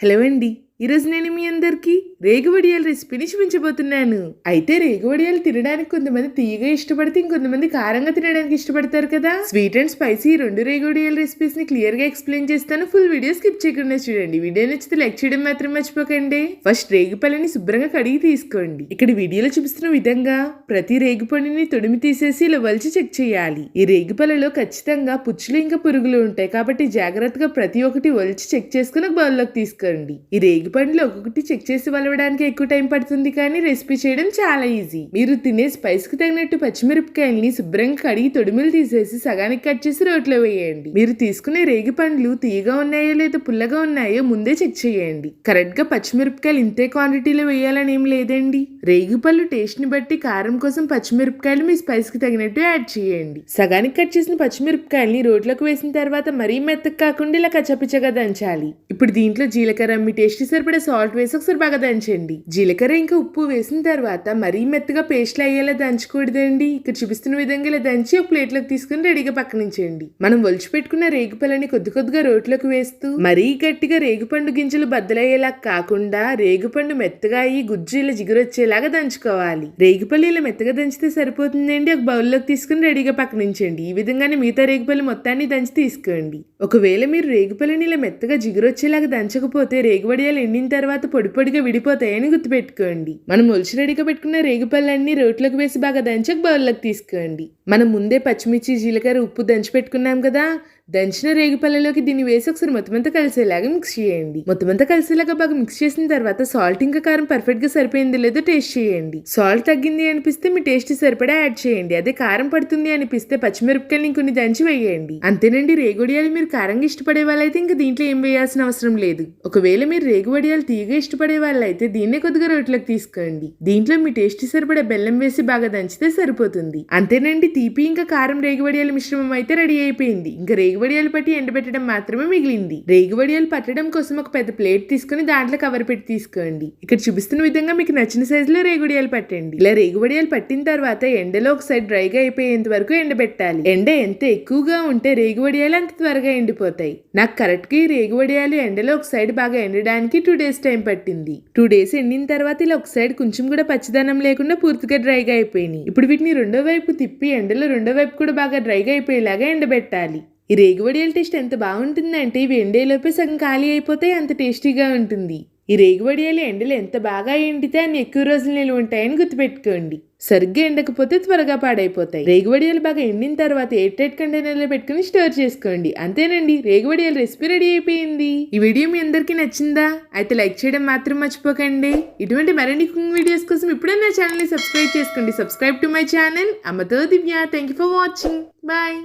Hello అండి ఈరోజు నేను మీ అందరికీ రేగువడియాలు రెసిపీని చూపించబోతున్నాను అయితే రేగువడియాలు తినడానికి కొంతమంది తీయగా ఇష్టపడితే ఇంకొంతమంది కారంగా తినడానికి ఇష్టపడతారు కదా? స్వీట్ అండ్ స్పైసీ రెండు రేగువడియాల రెసిపీస్ని క్లియర్గా ఎక్స్ప్లెయిన్ చేస్తాను. ఫుల్ వీడియో స్కిప్ చేయకుండా చూడండి. వీడియో నచ్చితే లైక్ చేయడం మాత్రం మర్చిపోకండి. ఫస్ట్ రేగుపళ్ళని శుభ్రంగా కడిగి తీసుకోండి. ఇక్కడ వీడియోలో చూపిస్తున్న విధంగా ప్రతి రేగుపండుని తొడిమి తీసేసి ఇలా వలిచి చెక్ చేయాలి. ఈ రేగుపళ్ళలో ఖచ్చితంగా పుచ్చులు ఇంకా పురుగులు ఉంటాయి కాబట్టి జాగ్రత్తగా ప్రతి ఒక్కటి వలిచి చెక్ చేసుకుని ఒక బౌల్లోకి తీసుకోండి. ఈ రేగుపండ్లు ఒక్కొక్కటి చెక్ చేసి కలవడానికి ఎక్కువ టైం పడుతుంది కానీ రెసిపీ చేయడం చాలా ఈజీ. మీరు తినే స్పైస్కి తగినట్టు పచ్చిమిరపకాయల్ని శుభ్రంగా కడిగి తొడిమిలు తీసేసి సగానికి కట్ చేసి రోట్లో వేయండి. మీరు తీసుకునే రేగి పండ్లు తీయగా ఉన్నాయో లేదా పుల్లగా ఉన్నాయో ముందే చెక్ చేయండి. కరెక్ట్గా పచ్చిమిరపకాయలు ఇంతే క్వాంటిటీలో వేయాలని ఏం లేదండి. రేగి పళ్ళు టేస్ట్ని బట్టి కారం కోసం పచ్చిమిరపకాయలు మీ స్పైస్కి తగినట్టు యాడ్ చేయండి. సగానికి కట్ చేసిన పచ్చిమిరపకాయల్ని రోట్లోకి వేసిన తర్వాత మరీ మెత్తగా కాకుండా ఇలా కచ్చపిచ్చగా దంచాలి. ఇప్పుడు దీంట్లో జీలకర్ర మీ టేస్ట్ సరిపడే సాల్ట్ వేసి ఒకసారి బాగా దంచండి. జీలకర్ర ఇంకా ఉప్పు వేసిన తర్వాత మరీ మెత్తగా పేస్ట్లు అయ్యేలా దంచకూడదండి. ఇక్కడ చూపిస్తున్న విధంగా ఇలా దంచి ఒక ప్లేట్లోకి తీసుకుని రెడీగా పక్కనించండి. మనం ఒలిచి పెట్టుకున్న రేగుపళ్ళని కొద్ది కొద్దిగా రోట్లోకి వేస్తూ మరీ గట్టిగా రేగుపండు గింజలు బద్దలయ్యేలా కాకుండా రేగుపండు మెత్తగా అయ్యి గుజ్జు ఇలా జిగురొచ్చేలాగా దంచుకోవాలి. రేగుపల్లి ఇలా మెత్తగా దంచితే సరిపోతుందండి. ఒక బౌల్లోకి తీసుకుని రెడీగా పక్కనించండి. ఈ విధంగానే మిగతా రేగుపల్లి మొత్తాన్ని దంచి తీసుకోండి. ఒకవేళ మీరు రేగుపల్లిని ఇలా మెత్తగా జిగురొచ్చేలాగా దంచకపోతే రేగువడియాలు ఎండిన తర్వాత పొడి పొడిగా విడిపోతాయని గుర్తుపెట్టుకోండి. మనం ఒలిచి రెడీగా పెట్టుకున్న రేగుపళ్ళన్నీ రోట్లోకి వేసి బాగా దంచక బౌల్లోకి తీసుకోండి. మనం ముందే పచ్చిమిర్చి జీలకర్ర ఉప్పు దంచి పెట్టుకున్నాం కదా దంచిన రేగిపల్లలోకి దీన్ని వేసి ఒకసారి మొత్తమంతా కలిసేలాగా మిక్స్ చేయండి. మొత్తమంతా కలిసేలాగా బాగా మిక్స్ చేసిన తర్వాత సాల్ట్ ఇంకా కారం పర్ఫెక్ట్గా సరిపోయింది లేదో టేస్ట్ చేయండి. సాల్ట్ తగ్గింది అనిపిస్తే మీ టేస్ట్ సరిపడా యాడ్ చేయండి. అదే కారం పడుతుంది అనిపిస్తే పచ్చిమిరపకాయలు ఇంకొన్ని దంచి వేయండి. అంతేనండి రేగుడియాలు మీరు కారంగా ఇష్టపడే వాళ్ళైతే ఇంకా దీంట్లో ఏం వేయాల్సిన అవసరం లేదు. ఒకవేళ మీరు రేగువడియాలు తీయగా ఇష్టపడే వాళ్ళైతే దీన్నే కొద్దిగా రోట్లోకి తీసుకోండి. దీంట్లో మీ టేస్ట్ సరిపడే బెల్లం వేసి బాగా దంచితే సరిపోతుంది. అంతేనండి తీపి ఇంకా కారం రేగువడియాల మిశ్రమం అయితే రెడీ అయిపోయింది. ఇంకా రేగువడియాలు పట్టి ఎండబెట్టడం మాత్రమే మిగిలింది. రేగువడియాలు పట్టడం కోసం ఒక పెద్ద ప్లేట్ తీసుకుని దాంట్లో కవర్ పెట్టి తీసుకోండి. ఇక్కడ చూపిస్తున్న విధంగా మీకు నచ్చిన సైజులో రేగుడియాలు పట్టండి. ఇలా రేగువడియాలు పట్టిన తర్వాత ఎండలో ఒకసారి డ్రైగా అయిపోయేంత వరకు ఎండబెట్టాలి. ఎండ ఎంత ఎక్కువగా ఉంటే రేగువడియాలు అంత త్వరగా ఎండిపోతాయి. నాకు కరెక్ట్గా ఈ రేగువడియాలు ఎండలో ఒక సైడ్ బాగా ఎండడానికి టూ డేస్ టైం పట్టింది. టూ డేస్ ఎండిన తర్వాత ఇలా ఒక సైడ్ కొంచెం కూడా పచ్చదనం లేకుండా పూర్తిగా డ్రైగా అయిపోయినాయి. ఇప్పుడు వీటిని రెండో వైపు తిప్పి ఎండలో రెండో వైపు కూడా బాగా డ్రైగా అయిపోయేలాగా ఎండబెట్టాలి. ఈ రేగువడియల టేస్ట్ ఎంత బాగుంటుందంటే ఇవి ఎండేలోపే సగం ఖాళీ అయిపోతే అంత టేస్టీగా ఉంటుంది. ఈ రేగువడియాలు ఎండలు ఎంత బాగా ఎండితే అని ఎక్కువ రోజులు నిలువ ఉంటాయని గుర్తుపెట్టుకోండి. సరిగ్గా ఎండకపోతే త్వరగా పాడైపోతాయి. రేగువడియాలు బాగా ఎండిన తర్వాత ఎయిర్టైట్ కంటైనర్లో పెట్టుకుని స్టోర్ చేసుకోండి. అంతేనండి రేగువడియాల రెసిపీ రెడీ అయిపోయింది. ఈ వీడియో మీ అందరికీ నచ్చిందా? అయితే లైక్ చేయడం మాత్రం మర్చిపోకండి. ఇటువంటి మరిన్ని కుకింగ్ వీడియోస్ కోసం ఇప్పుడే నా ఛానల్ని సబ్స్క్రైబ్ చేసుకోండి. Subscribe to my channel. అమ్మతో Divya thank you for watching bye